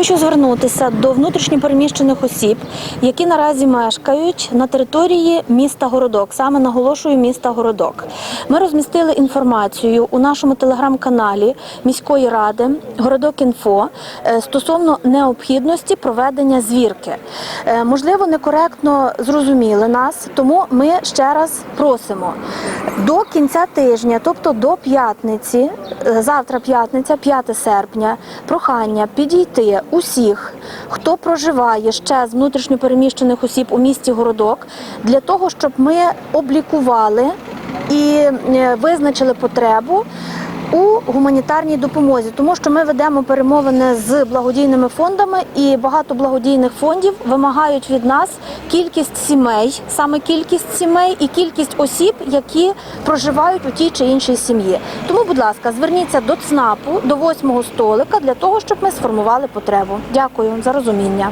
Хочу звернутися до внутрішньопереміщених осіб, які наразі мешкають на території міста Городок, саме наголошую міста Городок. Ми розмістили інформацію у нашому телеграм-каналі міської ради Городок Інфо е, стосовно необхідності проведення звірки. Е, Можливо, некоректно зрозуміли нас, тому ми ще раз просимо до кінця тижня, тобто до п'ятниці, е, завтра п'ятниця, 5 серпня, прохання підійти усіх, хто проживає ще з внутрішньопереміщених осіб у місті Городок, для того, щоб ми облікували і е, визначили потребу. У гуманітарній допомозі, тому що ми ведемо перемовини з благодійними фондами, і багато благодійних фондів вимагають від нас кількість сімей, саме кількість сімей і кількість осіб, які проживають у тій чи іншій сім'ї. Тому, будь ласка, зверніться до ЦНАПу, до восьмого столика для того, щоб ми сформували потребу. Дякую за розуміння.